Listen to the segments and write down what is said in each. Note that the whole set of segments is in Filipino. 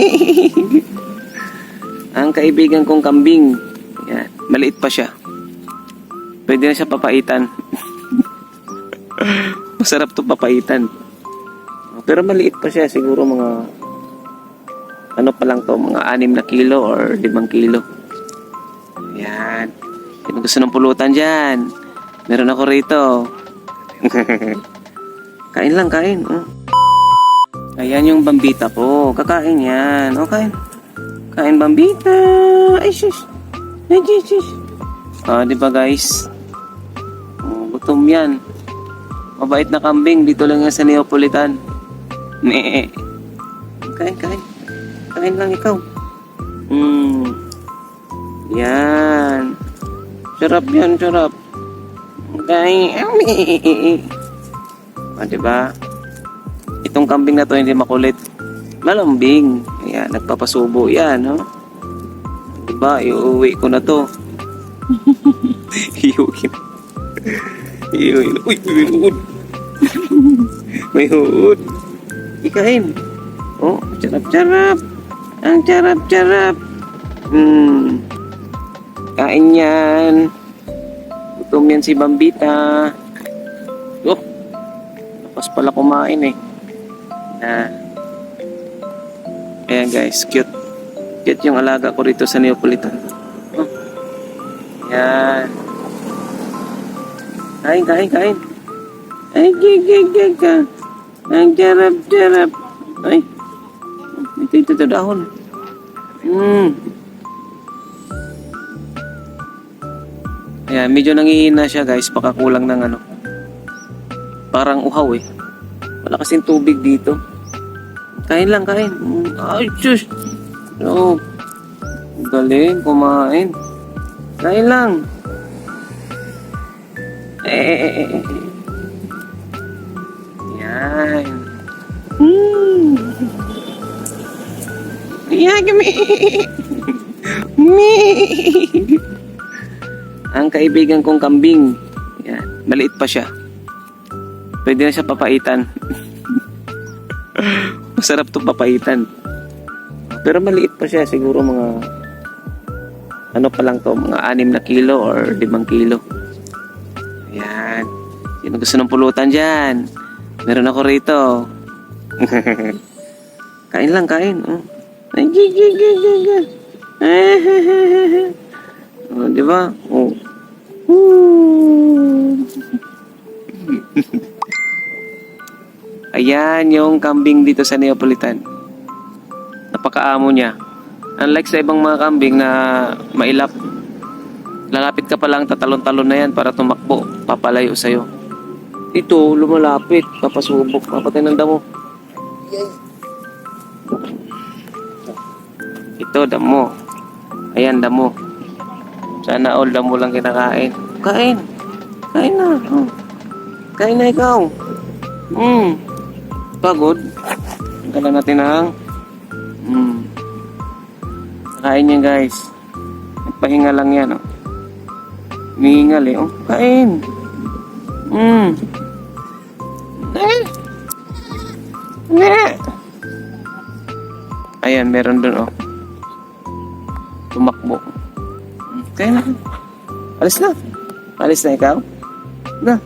Ang kaibigan kong kambing. Yan. Maliit pa siya. Pwede na siya papaitan. Masarap to papaitan. Pero maliit pa siya. Siguro mga... Ano pa lang to? Mga 6 na kilo or 5 kilo. Yan. Sino gusto ng pulutan dyan? Meron ako rito. kain lang, kain. Oh. Ayan yung bambita po. Kakain yan. O, kain. Bambita. Ay, sis. Ay, sis, sis. Ah, di ba guys? Oh, gutom yan. Mabait na kambing. Dito lang yan sa Neapolitan. Nee. Kain, kain. Kain lang ikaw. Hmm. Yan. Sarap yan, sarap. Kain. Ah, di ba? Itong kambing na to hindi makulit. Malambing. Ayan, nagpapasubo yan, no? Diba, iuwi ko na to. Iuwi. Iuwi. Uy, may huod. may huod. Ikain. Oh, charap-charap. Ang charap-charap. Hmm. Kain yan. Gutom yan si Bambita. Oh, tapos pala kumain eh. Na. Ayan guys, cute. Cute yung alaga ko rito sa Neapolitan. Oh. Yan. Kain, kain, kain. Ay, gig, gig, gig ka. Ang jarap, jarap. Ay. Ito, ito, ito, dahon. Hmm. Ayan, medyo nangihina siya guys. Baka kulang ng ano. Parang uhaw eh. Wala kasing tubig dito. Kain lang, kain. Ay, sus. No. Galing, kumain. Kain lang. Eh, eh, eh, eh, eh. Yan. Hmm. Yan, kami. Me. Ang kaibigan kong kambing. Yan. Maliit pa siya. Pwede na siya papaitan. Masarap to papaitan. Pero maliit pa siya. Siguro mga... Ano pa lang to? Mga 6 na kilo or 5 kilo. Ayan. Sino gusto ng pulutan dyan? Meron ako rito. kain lang, kain. Oh. Ay, gig, gig, gig, gig, gig. oh, di ba? Oh. Ayan yung kambing dito sa Neapolitan. Napakaamo niya. Unlike sa ibang mga kambing na mailap. Lalapit ka pa lang, tatalon-talon na yan para tumakbo. Papalayo sa'yo. Ito, lumalapit. Papasubok. Papatay ng damo. Ito, damo. Ayan, damo. Sana all damo lang kinakain. Kain. Kain na. Oh. Kain na ikaw. Hmm. Pagod. Kala natin ang hmm. Kain yan guys. Nagpahinga lang yan. Oh. Mihingal eh. Oh, kain. Hmm. Eh. Eh. Ayan, meron dun oh. Tumakbo. Hmm, Kain na. Alis na. Alis na ikaw. Na.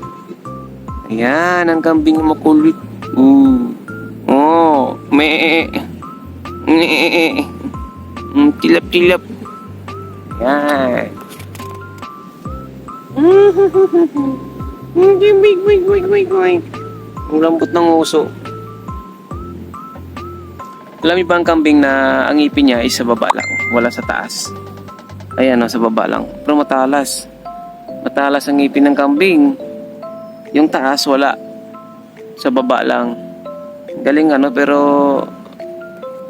Ayan, ang kambing makulit. Me. Me. Mm, tilap-tilap. Yan. Hindi, wait, wait, wait, wait, wait. Ang lambot ng uso. Alam niyo ba ang kambing na ang ipin niya ay sa baba lang, wala sa taas. Ayan o, sa baba lang. Pero matalas. Matalas ang ipin ng kambing. Yung taas, wala. Sa baba lang. Galing ano, pero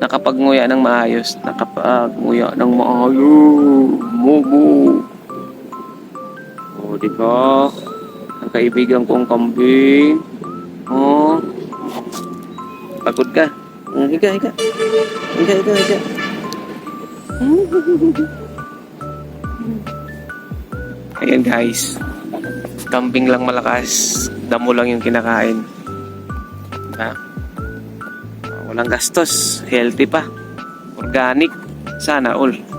nakapagnguya ng maayos. Nakapagnguya ng maayos. Mumu. O, di ba? Ang kaibigan kong kambing. Oh. Pagod ka. Mm, Higa, higa. Higa, higa, higa. Ayan guys. Kambing lang malakas. Damo lang yung kinakain. Diba? Walang gastos. Healthy pa. Organic. Sana all.